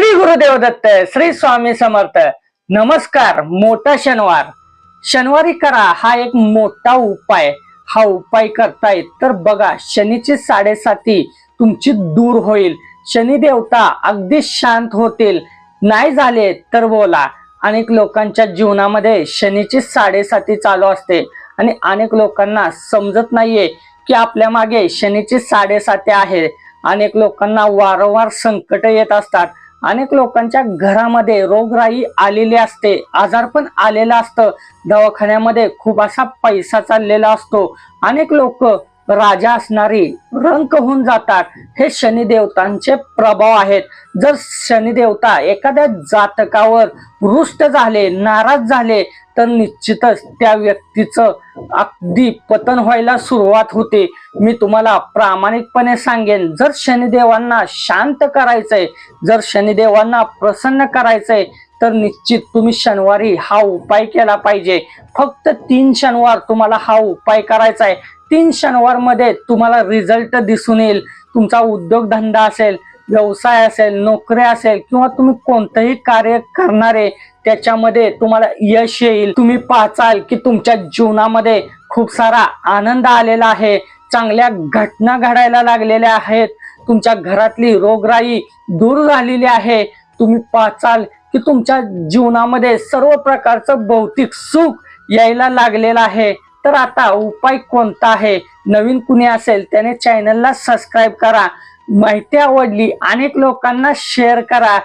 श्री गुरुदेव दत्त श्री स्वामी समर्थ. नमस्कार मोठा शनिवार. शनिवारी करा हा एक मोठा उपाय. हा उपाय करताय तर बघा शनीची साडेसाती तुमची दूर होईल. शनी देवता अगदी शांत होतील. नाही झाले तर बोला. अनेक लोकांच्या जीवनामध्ये शनीची साडेसाती चालू असते. आणि अनेक लोकांना समजत नाहीये की आपल्या मागे शनीची साडेसाती आहे. अनेक लोकांना वारंवार संकट येत असतात. अनेक लोकांच्या घरामध्ये रोगराई आलेली असते. आजार पण आलेलं असतं. दवाखान्यामध्ये खूप असा पैसा चाललेला असतो. अनेक लोक राजा असणारी रंक होऊन जातात. हे शनिदेवतांचे प्रभाव आहेत. जर शनिदेवता एखाद्या जातकावर रुष्ट झाले नाराज झाले तर निश्चितच त्या व्यक्तीचं अगदी पतन व्हायला सुरुवात होते. मी तुम्हाला प्रामाणिकपणे सांगेन जर शनिदेवांना शांत करायचंय जर शनिदेवांना प्रसन्न करायचंय तर निश्चित तुम्ही शनिवारी हा उपाय केला पाहिजे. फक्त तीन शनिवार तुम्हाला हा उपाय करायचा आहे. तीन शनिवारमध्ये तुम्हाला रिझल्ट दिसून येईल. तुमचा उद्योगधंदा असेल व्यवसाय असेल नोकरी असेल किंवा तुम्ही कोणतंही कार्य करणारे त्याच्यामध्ये तुम्हाला यश येईल. तुम्ही पाहचाल की तुमच्या जीवनामध्ये खूप सारा आनंद आलेला आहे. चांगल्या घटना घडायला लागलेल्या आहेत. तुमच्या घरातली रोगराई दूर झालेली आहे. तुम्ही पाहचाल की तुमच्या जीवनामध्ये सर्व प्रकारचं भौतिक सुख यायला लागलेलं आहे. तर आता उपाय कोणता आहे? नवीन कुणी असेल त्याने चॅनलला सबस्क्राईब करा माहिती आवडली अनेक लोकांना शेअर करा.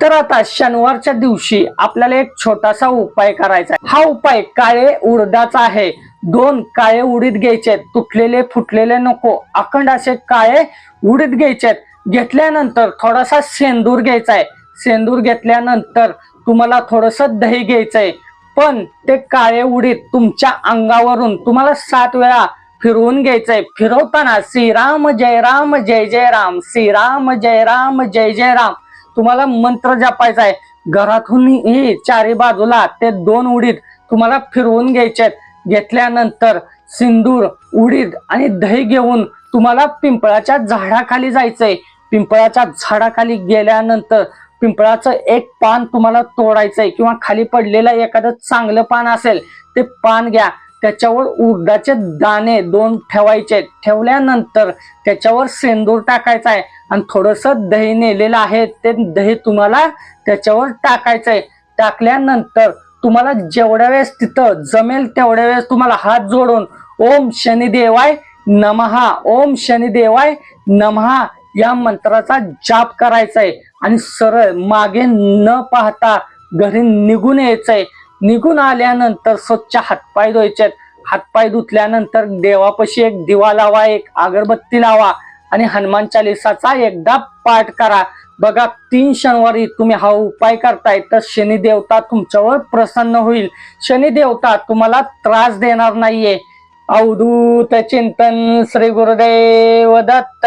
तर आता शनिवारच्या दिवशी आपल्याला एक छोटासा उपाय करायचा हा उपाय काळे उडदाचा आहे. दोन काळे उडीद घ्यायचे तुटलेले फुटलेले नको. अखंड असे काळे उडीद घ्यायचे घेतल्यानंतर थोडासा सेंदूर घ्यायचा आहे. सेंदूर घेतल्यानंतर तुम्हाला थोडस दही घ्यायचंय. पण ते काळे उडीद तुमच्या अंगावरून तुम्हाला सात वेळा फिरवून घ्यायचंय. फिरवताना श्रीराम जय राम जय जय राम श्रीराम जय राम जय जय राम. तुम्हाला मंत्र जपायचा आहे घरातून ही चारी बाजूला ते दोन उडीद तुम्हाला फिरवून घ्यायचे घेतल्यानंतर सिंदूर उडीद आणि दही घेऊन तुम्हाला पिंपळाच्या झाडाखाली जायचंय. पिंपळाच्या झाडाखाली गेल्यानंतर पिंपळाचं एक पान तुम्हाला तोडायचंय किंवा खाली पडलेलं एखादं चांगलं पान असेल ते पान घ्या. त्याच्यावर उडदाचे दाणे दोन ठेवायचे. ठेवल्यानंतर त्याच्यावर सेंदूर टाकायचा आहे आणि थोडस दही नेलेलं आहे ते दही तुम्हाला त्याच्यावर टाकायचंय. टाकल्यानंतर तुम्हाला जेवढ्या वेळेस तिथं जमेल तेवढ्या वेळेस तुम्हाला हात जोडून ओम शनिदेवाय नमहा. ओम शनिदेवाय नमहा. या मंत्राचा जाप करायचा आहे आणि सरळ मागे न पाहता घरी निघून यायचंय. निघून आल्यानंतर स्वच्छ हातपाय धुवायचे हातपाय धुतल्यानंतर देवापाशी एक दिवा लावा एक अगरबत्ती लावा आणि हनुमान चालिसाचा एकदा पाठ करा. बघा तीन शनिवारी तुम्ही हा उपाय करताय तर शनिदेवता तुमच्यावर प्रसन्न होईल. शनिदेवता तुम्हाला त्रास देणार नाहीये. अवधूत चिंतन श्री गुरुदेव दत्त.